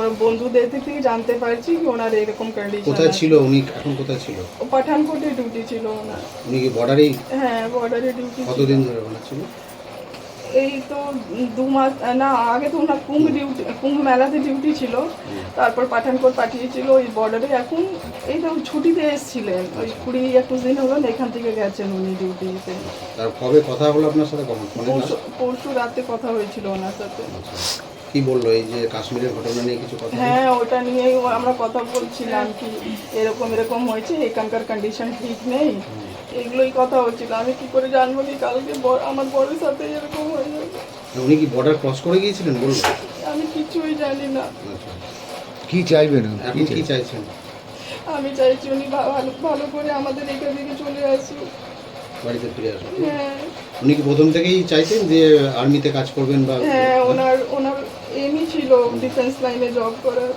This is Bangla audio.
ওর বন্ধুদের থেকে জানতে পারছি কি ওনার এরকম কন্ডিশন কোথায় ছিল? উনি এখন কোথায় ছিল? পাঠানকোটে ডিউটি ছিল ওনার। উনি কি বর্ডারেই হ্যাঁ বর্ডারে ডিউটি কতদিন ধরে ওখানে ছিল? এই তো দু মাস না আগে তো ওনার কুম্ভ ডিউটি কুম্ভ মেলাতে ডিউটি ছিল। তারপর পাঠানকোট পাঠিয়েছিল ওই বর্ডারে এখন এই তো ছুটিতে এসেছিলেন। ওই কুড়ি একুশ দিন হলো এখান থেকে গেছেন উনি ডিউটিতে কবে কথা হলো আপনার সাথে? পরশু রাতে কথা হয়েছিল ওনার সাথে। আচ্ছা। কি বলল এই যে কাশ্মীরের ঘটনা নিয়ে কিছু কথা? হ্যাঁ ওটা নিয়েই আমরা কথা বলছিলাম কি এরকম এরকম হয়েছে এখানকার কন্ডিশন ঠিক নেই। এগুলোই কথা হচ্ছিল আমি কি করে জানব কি কালকে ব- আমার বড়ের সাথে এরকম হয়ে যাবে? উনি কি বর্ডার ক্রস করে গিয়েছিলেন বলব আমি কিছুই জানি না। আচ্ছা। কি চাইবেন? এখন কি চাইছেন? আমি চাইছি উনি ভালো ভালো করে আমাদের এখান থেকে চলে আসুক। বাড়িতে ফিরে আসুন হ্যাঁ। উনি কি প্রথম থেকেই চাইতেন যে আর্মিতে কাজ করবেন বা হ্যাঁ ওনার ওনার ডিফেন্স লাইনে জব করার